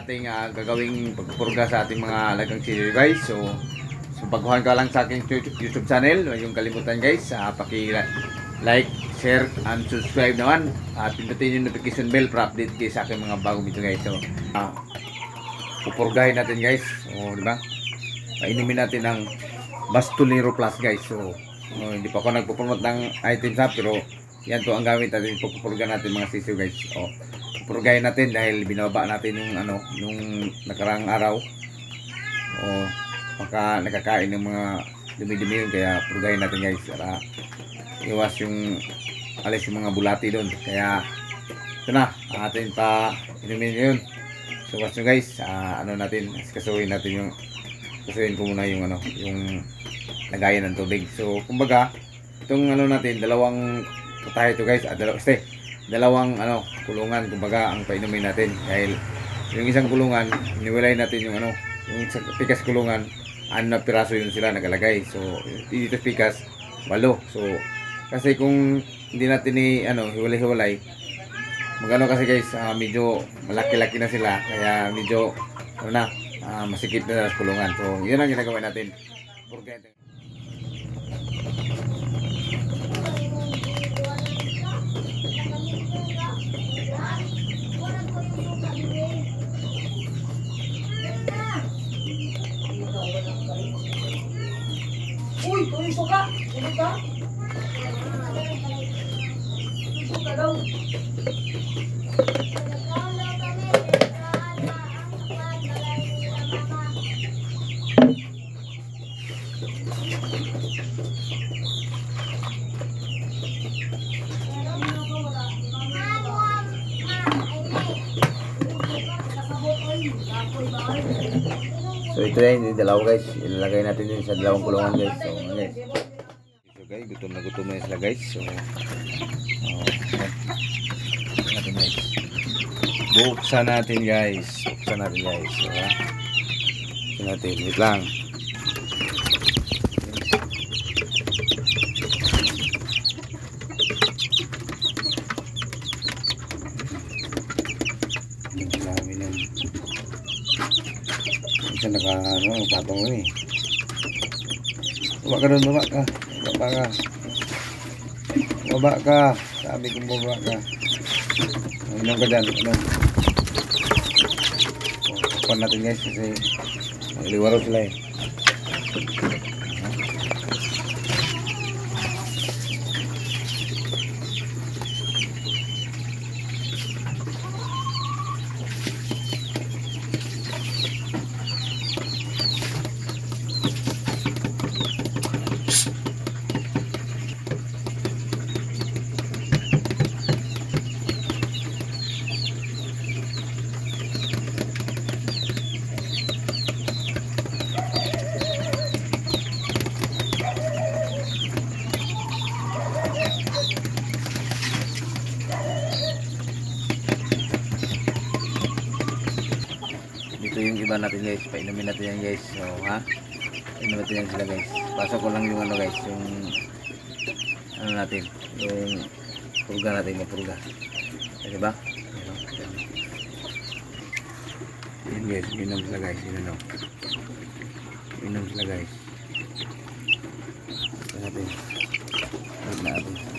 Ating ah, gagawing pagpurga sa ating mga alagang senior guys. So, so baguhan ka lang sa aking YouTube channel. Huwag yung kalimutan guys. Uh, paki like, share, and subscribe naman. At pindutin yung notification bell para update kayo sa aking mga bagong video guys. So, ah, pupurgahin natin guys. O, di ba? Painumin natin ng Bastolero Plus guys. So, oh, hindi pa ako nagpo-promote ng items ha, pero yan to ang gamit natin. Pupurga natin mga sisiyo guys. O, pupurgahin natin dahil binababa natin yung ano, yung nakarang araw. O, maka nakakain ng mga dumi-dumi yun. Kaya purgahin natin guys. Para iwas yung alis yung mga bulati doon. Kaya, ito na, atin pa inumin yun. So, basta guys, ah, ano natin, kasuhin natin yung kasuhin ko muna yung ano, yung lagayan ng tubig. So, kumbaga, itong ano natin, dalawang putahe ito guys, ah, dalaw, este, dalawang ano, kulungan, kumbaga, ang painumin natin. Dahil, yung isang kulungan, iniwalay natin yung ano, yung sa pikas kulungan, ano na piraso yun sila nagalagay. So, dito pikas, walo. So, kasi kung hindi natin ni, ano, hiwalay-hiwalay, magano kasi guys, ah, medyo malaki-laki na sila, kaya medyo, ano na, ah, masikip na sa kulungan. So, yun ang ginagawa natin. Purga- So ito na yung dalawa guys. Ilalagay natin yun sa dalawang kulungan, guys. So ano guys. Guys, gutom na gutom na sila guys. So oh, natin guys. Buksan natin guys. Buksan natin guys. So, ha? Buksan natin. Wait lang. Isa naka ano, patong eh. Baba ka doon, baba ka. Baba ka. Baba ka. Sabi kong baba ka. Inom ka dyan, inom. Kukuhan natin guys kasi nagliwaro sila eh. Dito yung iba natin guys. Painumin natin yan guys. So ha. Painumin natin yan sila guys. Pasok ko lang yung ano guys. Yung ano natin. Yung purga natin. Yung purga. Di ba? Ayan. Yan guys. Inom sila guys. Yun ano. Inom sila guys. Ito natin.